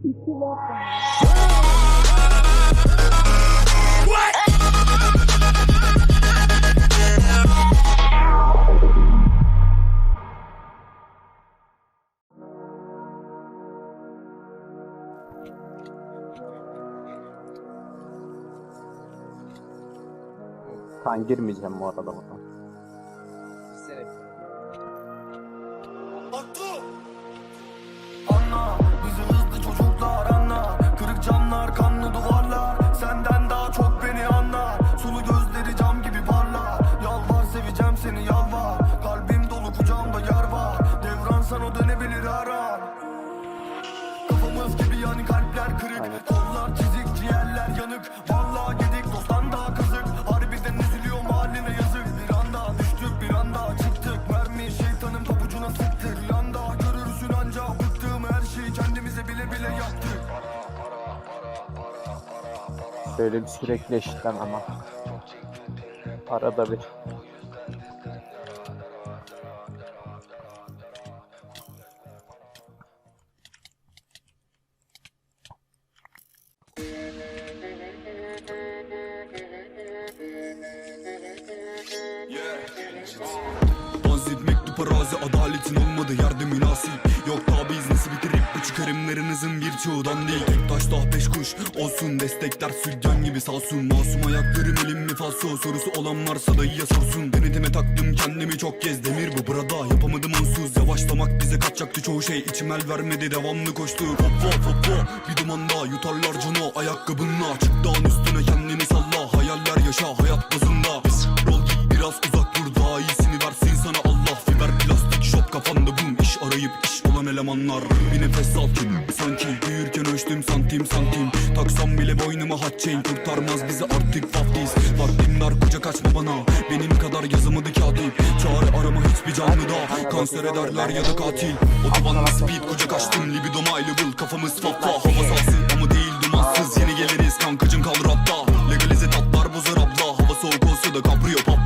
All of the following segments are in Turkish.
Kan girmeyeceğim bu arada buna. Yanık Vallahi yedik dosttan daha kazık Harbiden üzülüyorum haline yazık. Bir anda düştük bir anda çıktık. Mermi şeytanın pabucuna sıktık. Rüyanda görürsün anca bıktığım her şeyi kendimize bile bile yaptık. Böyle bir sürekli eşitlen ama. Arada bir. Vaziyet mektup arazi adaletin olmadı yerde münasip. Yok tabi iznesi bitirip bu çıkarımlarınızın birçoğundan değil. Tek taş daha beş kuş olsun. Destekler sütyen gibi salsın Masum ayaklarım elim mi falso? Sorusu olan varsa dayıya sorsun. Denetime taktım kendimi çok kez. Demir bu burada Yapamadım onsuz. Yavaşlamak bize kaçacaktı çoğu şey. İçim el vermedi devamlı koştu. Hoppa hoppa bir dumanda yutarlar cano. Ayakkabınla Çık dağın üstüne kendini salla boynuma hat chain kurtarmaz bizi artık vaftiz Vaktim dar kucak açma bana. Benim kadar yazamadı katip Çare arama hiçbir canlıda kanser ederler ya da katil. Otobanla speed? Kucak açtım libidom ayrı kafamız fatla Hava sahası ama değil dumansız. Yeni geliriz kankacım kalır hatta. Legalize tatlar bozar abla. Hava soğuk olsa da kapriyo pop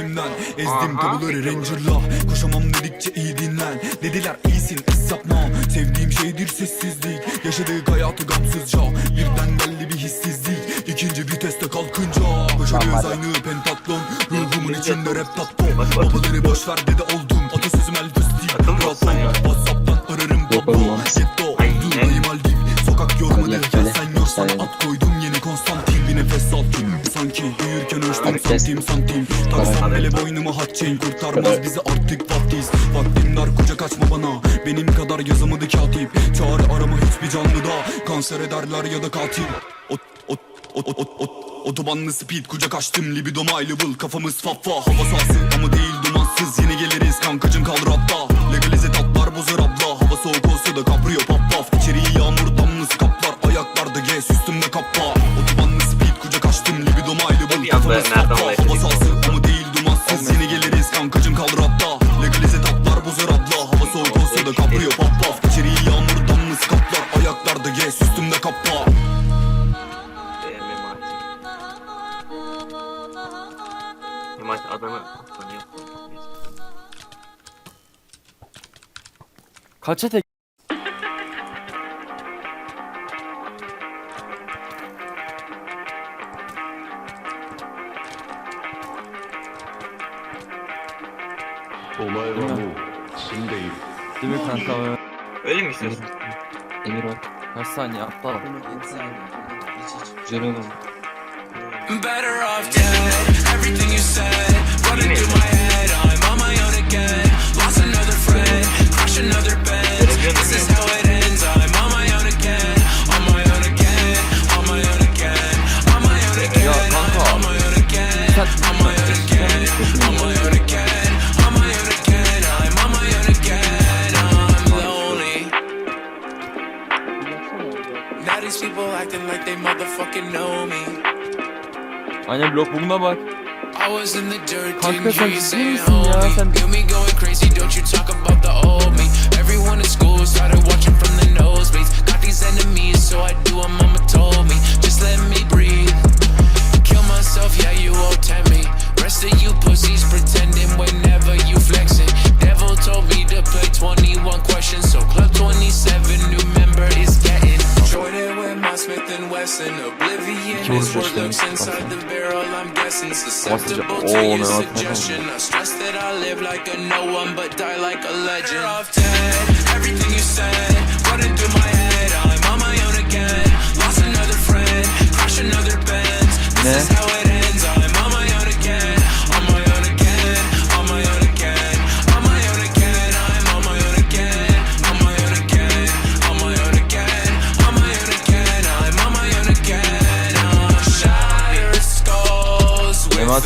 kendimden Ezdim tabuları Ranger'la. Koşamam dedikçe iyi dinlen. Dediler iyisin es yapma. Sevdiğim şeydir sessizlik. Yaşadık hayatı gamsızca. Birden geldi bir hissizlik. İkinci viteste kalkınca. Başarıyoruz aynı pentatlon. Ruhumun içinde rap tatto Babaları boşver dede oldum. Atasözüm el fıstık Rapo Whatsapp'tan ararım baba Getto Oldum dayım Aldiv Sokak yormadı Gel sen yorsan at koydum yeni Konstantin Bir nefes al Sanki. Büyürken ölçtüm santim santim. Taksam bile boynuma hat chain Kurtarmaz bizi artık vaftiz Vaktim dar kucak açma bana. Benim kadar yazamadı katip. Çare arama hiçbir canlıda. Kanser ederler ya da katil. Ot ot ot ot ot ot Otobanlı speed kucak açtım libidom ayrı Kafamız faffa hava sahası ama değil dumansız. Yeni geliriz kankacım kaldır hatta. Legalize tatlar bozar abla. Hava soğuk olsa da kapriyo pop pop İçeriği yağmur damlası kaplar Ayaklarda gez üstümde kappa hava sahası ama değil dumansız. Yeni geliriz kankacım kaldır hatta Legalize tatlar bozar abla. Hava soğuk olsa da pop İçeriği yağmur damlası kaplar Ayaklarda gez üstümde kappa Memati Adana. Kaça tek? Değil mi kanka? Öyle mi istiyorsun? Emir ol. Kaç saniye aptal. Olur. Better off dead. Everything you said Aynen blok bulma bak. Kanka sen ciddi misin ya? Sen- acceptable to your suggestion. I stress that I live like a no one, but die like a legend. Off everything you said, running through my head.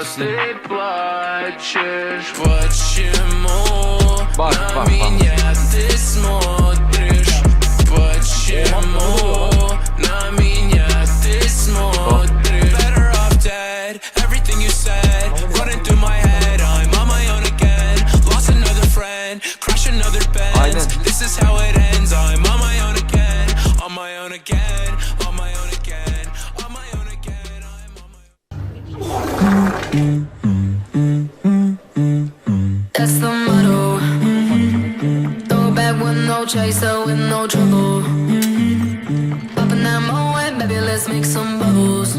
после плачешь Почему бах, на бах, меня бах. ты смотришь? Почему на меня ты смотришь? Lost This is how it ends, I'm on my own again On my own again, on my own That's the motto. Throw with no chaser, with no trouble. That baby, let's make some bubbles.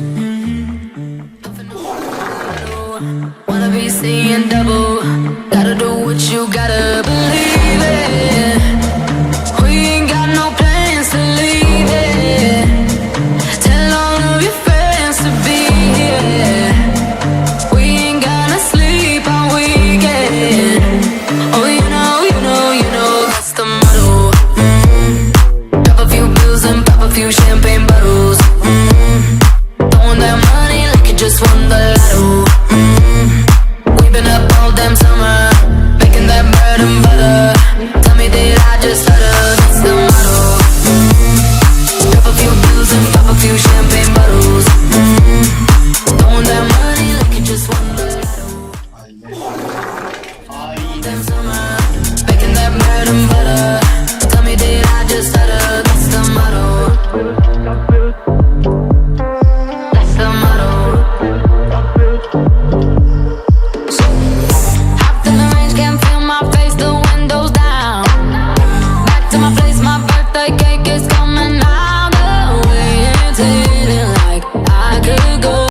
Wanna be seeing double. Gotta do what you gotta.